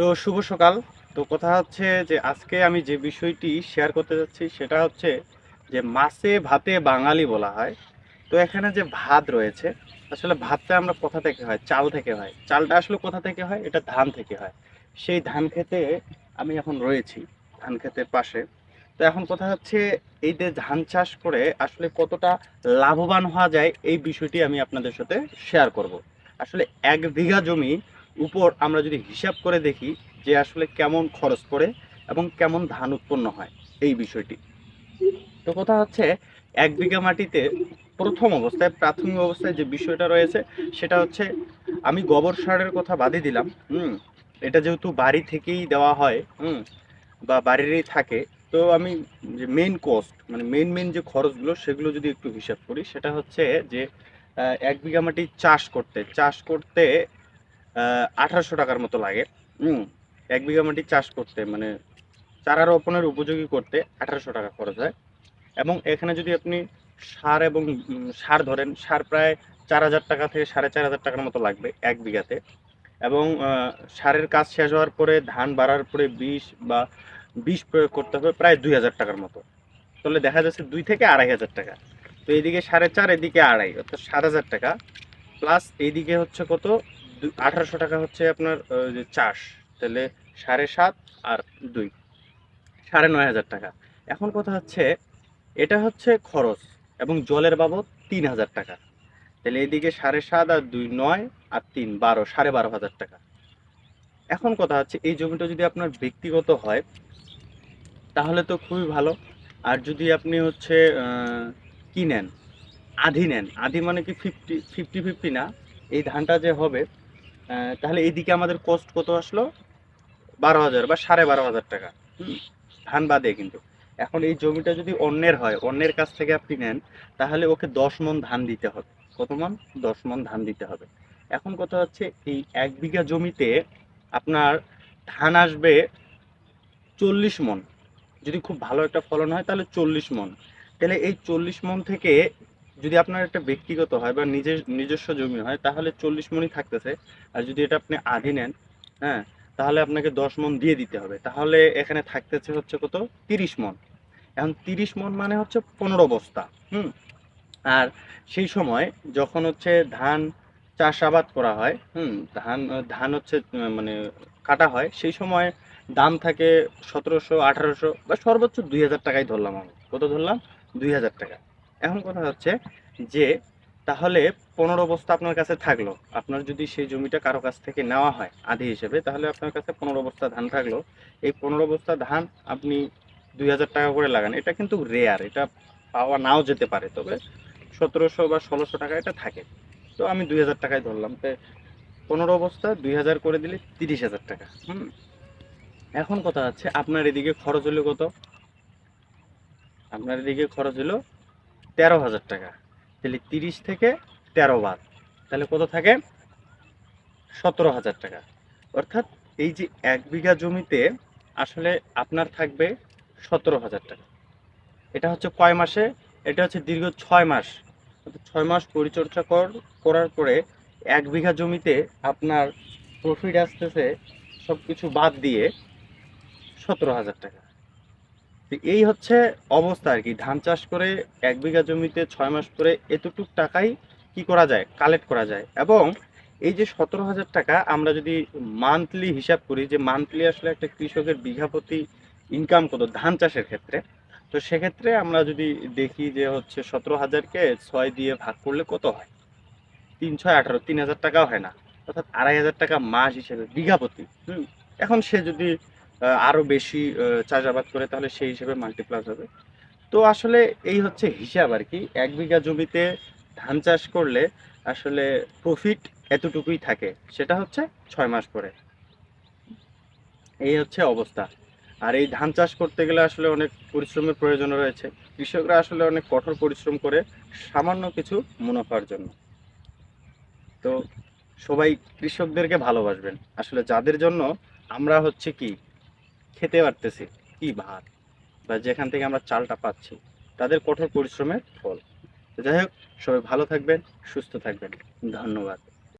তো শুভ সকাল। তো কথা হচ্ছে যে আজকে আমি যে বিষয়টি শেয়ার করতে যাচ্ছি সেটা হচ্ছে যে মাছে ভাতে বাঙালি বলা হয়। তো এখানে যে ভাত রয়েছে, আসলে ভাতটা আমরা কোথা থেকে হয়? চাল থেকে হয়। চালটা আসলে কোথা থেকে হয়? এটা ধান থেকে হয়। সেই ধান খেতে আমি এখন রয়েছি, ধান ক্ষেতের পাশে। তো এখন কথা হচ্ছে এই যে ধান চাষ করে আসলে কতটা লাভবান হওয়া যায়, এই বিষয়টি আমি আপনাদের সাথে শেয়ার করব। আসলে এক বিঘা জমি উপর আমরা যদি হিসাব করে দেখি যে আসলে কেমন খরচ পড়ে এবং কেমন ধান উৎপন্ন হয় এই বিষয়টি। তো কথা হচ্ছে এক বিঘা মাটিতে প্রথম অবস্থায়, প্রাথমিক অবস্থায় যে বিষয়টা রয়েছে সেটা হচ্ছে আমি গোবর সারের কথা বাদই দিলাম, হুম, এটা যেহেতু বাড়ি থেকেই দেওয়া হয়, হুম, বা বাড়িরই থাকে, তো আমি যে মেন কস্ট মানে মেন মেন যে খরচগুলো সেগুলো যদি একটু হিসাব করি, সেটা হচ্ছে যে এক বিঘা মাটি চাষ করতে চাষ করতে আঠারোশো টাকার মতো লাগে। এক বিঘা মাটি চাষ করতে মানে চারা রোপণের উপযোগী করতে আঠারোশো টাকা খরচ হয়। এবং এখানে যদি আপনি সার এবং সার ধরেন, সার প্রায় চার হাজার টাকা থেকে সাড়ে চার হাজার টাকার মতো লাগবে এক বিঘাতে। এবং সারের কাজ শেষ হওয়ার পরে ধান বাড়ার পরে বিষ বা বিষ প্রয়োগ করতে হবে প্রায় দুই হাজার টাকার মতো। তাহলে দেখা যাচ্ছে দুই থেকে আড়াই হাজার টাকা। তো এইদিকে সাড়ে চার, এদিকে আড়াই, অর্থাৎ সাত হাজার টাকা। প্লাস এইদিকে হচ্ছে কত? আঠারোশো টাকা হচ্ছে আপনার যে চাষ, তাহলে সাড়ে সাত আর দুই, সাড়ে নয় হাজার টাকা। এখন কথা হচ্ছে, এটা হচ্ছে খরচ এবং জলের বাবদ তিন হাজার টাকা। তাহলে এদিকে সাড়ে সাত আর দুই নয় আর তিন বারো, সাড়ে বারো হাজার টাকা। এখন কথা হচ্ছে, এই জমিটা যদি আপনার ব্যক্তিগত হয়, তাহলে তো খুবই ভালো। আর যদি আপনি হচ্ছে কি নেন? আধি নেন। আধি মানে কি ফিফটি ফিফটি ফিফটি না। এই ধানটা যে হবে তাহলে এদিকে আমাদের কস্ট কত আসলো? বারো হাজার বা সাড়ে বারো হাজার টাকা। ধান বাদে কিন্তু। এখন এই জমিটা যদি অন্যের হয়, অন্যের কাছ থেকে আপনি নেন, তাহলে ওকে দশ মন ধান দিতে হবে। কত মন দশ মন ধান দিতে হবে। এখন কথা হচ্ছে, এই এক বিঘা জমিতে আপনার ধান আসবে চল্লিশ মন যদি খুব ভালো একটা ফলন হয়, তাহলে চল্লিশ মন তাহলে এই চল্লিশ মন থেকে যদি আপনার একটা ব্যক্তিগত হয় বা নিজের নিজস্ব জমি হয়, তাহলে চল্লিশ মনই থাকতেছে। আর যদি এটা আপনি আধি নেন হ্যাঁ তাহলে আপনাকে দশ মন দিয়ে দিতে হবে। তাহলে এখানে থাকতেছে হচ্ছে কত? তিরিশ মন। এখন তিরিশ মন মানে হচ্ছে পনেরো বস্তা, হুম? আর সেই সময় যখন হচ্ছে ধান চাষাবাদ করা হয়, হুম, ধান ধান হচ্ছে মানে কাটা হয়, সেই সময় দাম থাকে সতেরোশো, আঠারোশো বা সর্বোচ্চ দুই হাজার টাকাই ধরলাম আমি। কত ধরলাম? দুই হাজার টাকা। এখন কথা হচ্ছে যে, তাহলে পনেরো বস্তা আপনার কাছে থাকল। আপনার যদি সেই জমিটা কারও কাছ থেকে নেওয়া হয় আধি হিসেবে, তাহলে আপনার কাছে পনেরো বস্তা ধান থাকল। এই পনেরো বস্তা ধান আপনি দুই হাজার টাকা করে লাগান। এটা কিন্তু রেয়ার এটা পাওয়া নাও যেতে পারে, তবে সতেরোশো বা ষোলোশো টাকা এটা থাকে। তো আমি দুই হাজার টাকায় ধরলাম। তো পনেরো বস্তা দুই হাজার করে দিলে তিরিশ হাজার টাকা। হুম? এখন কথা হচ্ছে, আপনার এদিকে খরচ হলো কত? আপনার এদিকে খরচ হলো তেরো হাজার টাকা। তাহলে তিরিশ থেকে তেরো বাদ। তাহলে কত থাকে? সতেরো হাজার টাকা। অর্থাৎ এই যে এক বিঘা জমিতে আসলে আপনার থাকবে সতেরো হাজার টাকা। এটা হচ্ছে কয় মাসে? এটা হচ্ছে দীর্ঘ ছয় মাস। ছয় মাস পরিচর্যা কর, করার পরে এক বিঘা জমিতে আপনার প্রফিট আসতেছে সব কিছু বাদ দিয়ে সতেরো হাজার টাকা। এই হচ্ছে অবস্থা আর কি। ধান চাষ করে এক বিঘা জমিতে ছয় মাস করে এতটুক টাকাই কি করা যায়? কালেক্ট করা যায়। এবং এই যে সতেরো হাজার টাকা আমরা যদি মান্থলি হিসাব করি যে মান্থলি আসলে একটা কৃষকের বিঘা প্রতি ইনকাম কত ধান চাষের ক্ষেত্রে, তো সেক্ষেত্রে আমরা যদি দেখি যে হচ্ছে সতেরো হাজারকে ছয় দিয়ে ভাগ করলে কত হয়? তিন ছয় আঠারো, তিন হাজার টাকাও হয় না। অর্থাৎ আড়াই হাজার টাকা মাস হিসেবে বিঘা প্রতি। এখন সে যদি আহ, আরও বেশি চাষাবাদ করে তাহলে সেই হিসেবে মাল্টিপ্লাস হবে। তো আসলে এই হচ্ছে হিসাব আর কি। এক বিঘা জমিতে ধান চাষ করলে আসলে প্রফিট এতটুকুই থাকে সেটা হচ্ছে ছয় মাস পরে এই হচ্ছে অবস্থা। আর এই ধান চাষ করতে গেলে আসলে অনেক পরিশ্রমের প্রয়োজন রয়েছে। কৃষকরা আসলে অনেক কঠোর পরিশ্রম করে সামান্য কিছু মুনাফার জন্য। তো সবাই কৃষকদেরকে ভালোবাসবেন। আসলে যাদের জন্য আমরা হচ্ছে কি খেতে পারতেছি। কি ভাত? বা যেখান থেকে আমরা চালটা পাচ্ছি, তাদের কঠোর পরিশ্রমের ফল। যাই হোক, সবাই ভালো থাকবেন, সুস্থ থাকবেন। ধন্যবাদ।